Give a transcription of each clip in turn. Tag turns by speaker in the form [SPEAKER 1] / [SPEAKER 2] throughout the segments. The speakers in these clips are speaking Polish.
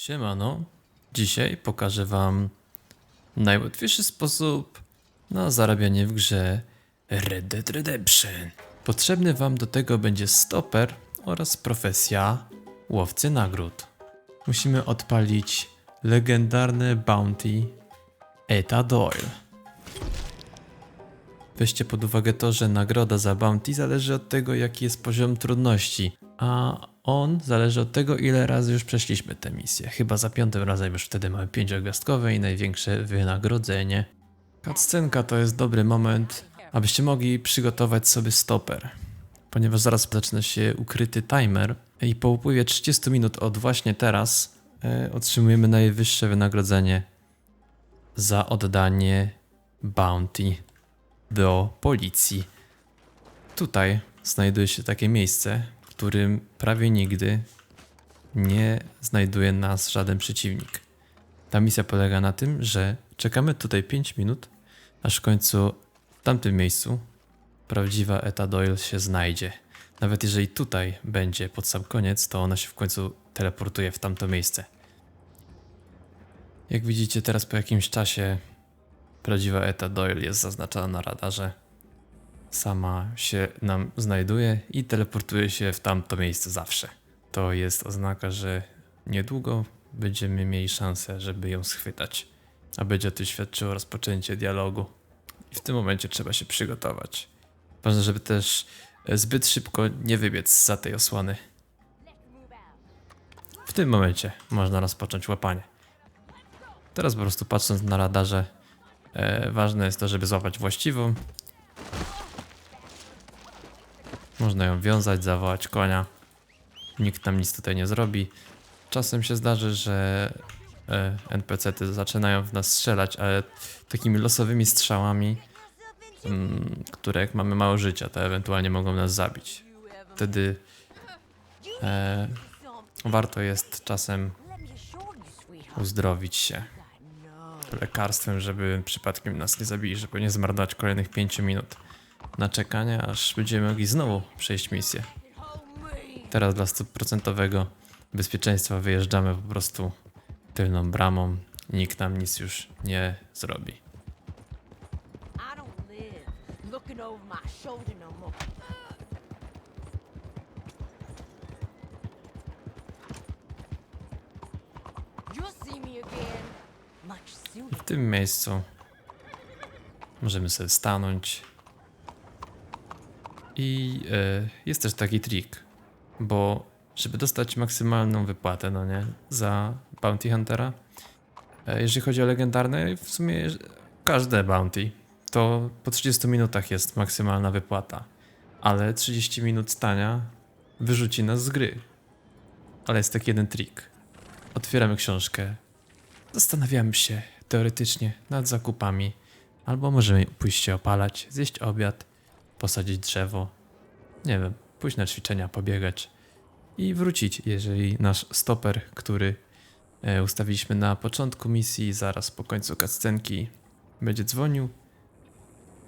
[SPEAKER 1] Siemano, dzisiaj pokażę wam najłatwiejszy sposób na zarabianie w grze Red Dead Redemption. Potrzebny wam do tego będzie stoper oraz profesja łowcy nagród. Musimy odpalić legendarne bounty Eta Doyle. Weźcie pod uwagę to, że nagroda za bounty zależy od tego, jaki jest poziom trudności, a on zależy od tego, ile razy już przeszliśmy tę misję. Chyba za piątym razem już wtedy mamy pięciogwiazdkowe i największe wynagrodzenie. Cutscenka to jest dobry moment, abyście mogli przygotować sobie stoper, ponieważ zaraz zaczyna się ukryty timer i po upływie 30 minut od właśnie teraz e, otrzymujemy najwyższe wynagrodzenie za oddanie bounty do policji. Tutaj znajduje się takie miejsce, którym prawie nigdy nie znajduje nas żaden przeciwnik. Ta misja polega na tym, że czekamy tutaj 5 minut, aż w końcu w tamtym miejscu prawdziwa Eta Doyle się znajdzie. Nawet jeżeli tutaj będzie pod sam koniec, to ona się w końcu teleportuje w tamto miejsce. Jak widzicie, teraz po jakimś czasie prawdziwa Eta Doyle jest zaznaczona na radarze. Sama się nam znajduje i teleportuje się w tamto miejsce zawsze. To jest oznaka, że niedługo będziemy mieli szansę, żeby ją schwytać. A będzie to świadczyło rozpoczęcie dialogu. I w tym momencie trzeba się przygotować. Ważne, żeby też e, zbyt szybko nie wybiec za tej osłony. W tym momencie można rozpocząć łapanie. Teraz po prostu patrząc na radarze, e, ważne jest to, żeby złapać właściwą. Można ją wiązać, zawołać konia. Nikt nam nic tutaj nie zrobi. Czasem się zdarzy, że e, NPC-ty zaczynają w nas strzelać, ale takimi losowymi strzałami, mm, które jak mamy mało życia, to ewentualnie mogą nas zabić. Wtedy e, warto jest czasem uzdrowić się lekarstwem, żeby przypadkiem nas nie zabili, żeby nie zmarnować kolejnych 5 minut na czekanie, aż będziemy mogli znowu przejść misję. Teraz dla stuprocentowego bezpieczeństwa wyjeżdżamy po prostu tylną bramą nikt nam nic już nie zrobi.
[SPEAKER 2] I no.
[SPEAKER 1] W tym miejscu możemy sobie stanąć. I e, jest też taki trik, bo żeby dostać maksymalną wypłatę, no nie, za Bounty Huntera, e, jeżeli chodzi o legendarne, w sumie każde Bounty, to po 30 minutach jest maksymalna wypłata, ale 30 minut stania wyrzuci nas z gry. Ale jest taki jeden trik. Otwieramy książkę, Zastanawiamy się teoretycznie nad zakupami, albo możemy pójść się opalać, zjeść obiad, posadzić drzewo, nie wiem, pójść na ćwiczenia, pobiegać i wrócić, jeżeli nasz stoper, który e, ustawiliśmy na początku misji, zaraz po końcu cutscenki będzie dzwonił,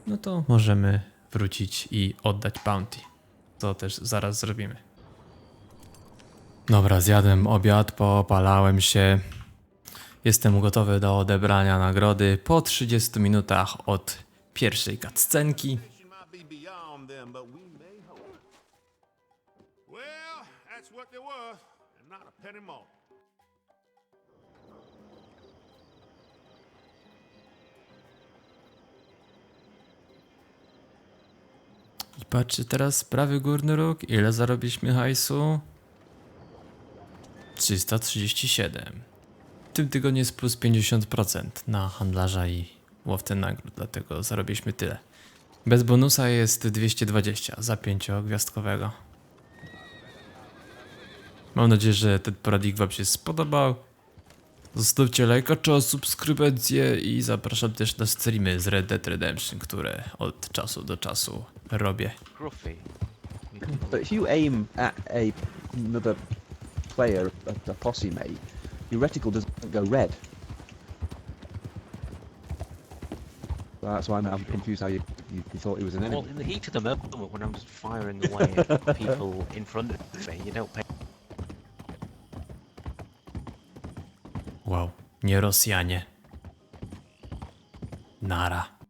[SPEAKER 1] no to możemy wrócić i oddać bounty. To też zaraz zrobimy. Dobra, zjadłem obiad, popalałem się, Jestem gotowy do odebrania nagrody po 30 minutach od pierwszej cutscenki.
[SPEAKER 3] Beyond them, but we may hope. Well, that's what there was, and not a penny more.
[SPEAKER 1] I patrzcie teraz prawy górny róg, ile zarobiliśmy hajsu? 337. W tym tygodniu jest plus 50% na handlarza i łowcę nagród, dlatego zarobiliśmy tyle. Bez bonusa jest 220 za pięciogwiazdkowego. Mam nadzieję, że ten poradnik wam się spodobał. Zostawcie lajka czy subskrypcję i zapraszam też na streamy z Red Dead Redemption, które od czasu do czasu robię.
[SPEAKER 4] Gruffy.
[SPEAKER 5] But if you aim at a another player, a, a posse mate, your reticle doesn't go red. That's why I'm, I'm confused how you, you, you thought he was an enemy.
[SPEAKER 4] Well, in the heat of the moment, when I'm just firing away at people in front of me, you don't pay.
[SPEAKER 1] Wow, nie Rosjanie. Nara.